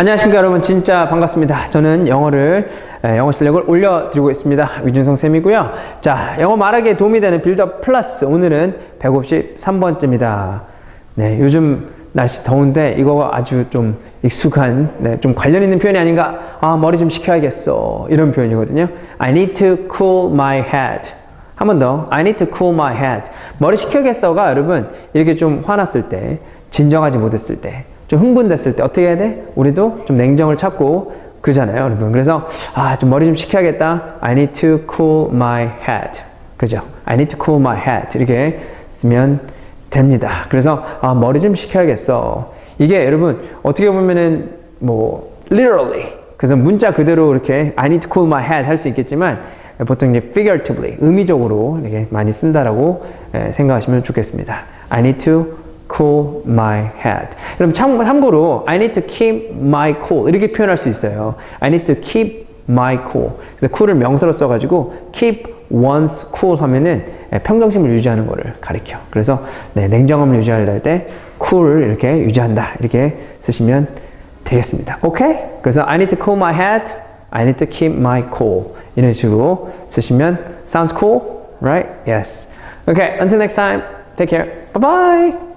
안녕하십니까 여러분. 진짜 반갑습니다. 저는 영어를 에, 영어 실력을 올려드리고 있습니다. 위준성 쌤이고요. 자 영어 말하기에 도움이 되는 빌드업 플러스. 오늘은 153번째입니다. 네 요즘 날씨 더운데 이거 아주 좀 익숙한 네, 좀 관련 있는 표현이 아닌가? 아 머리 좀 식혀야겠어. 이런 표현이거든요. I need to cool my head. 한 번 더. I need to cool my head. 머리 식혀야겠어가 여러분 이렇게 좀 화났을 때 진정하지 못했을 때 좀 흥분됐을 때 어떻게 해야 돼? 우리도 좀 냉정을 찾고 그러잖아요, 여러분. 그래서 아, 좀 머리 좀 식혀야겠다. I need to cool my head. 그죠? I need to cool my head. 이렇게 쓰면 됩니다. 그래서 아, 머리 좀 식혀야겠어. 이게 여러분 어떻게 보면은 뭐 literally 그래서 문자 그대로 이렇게 I need to cool my head 할 수 있겠지만 보통 이제 figuratively 의미적으로 이렇게 많이 쓴다라고 에, 생각하시면 좋겠습니다. I need to cool my head. 여러분 참, 참고로 I need to keep my cool 이렇게 표현할 수 있어요. I need to keep my cool. 그래서 cool을 명사로 써가지고 keep one's cool 하면은 평정심을 유지하는 것을 가리켜. 그래서 네, 냉정함을 유지할 때 cool을 이렇게 유지한다 이렇게 쓰시면 되겠습니다. 오케이? 그래서 I need to cool my head. I need to keep my cool. 이런 식으로 쓰시면 sounds cool, right? Yes. Okay. Until next time. Take care. Bye bye.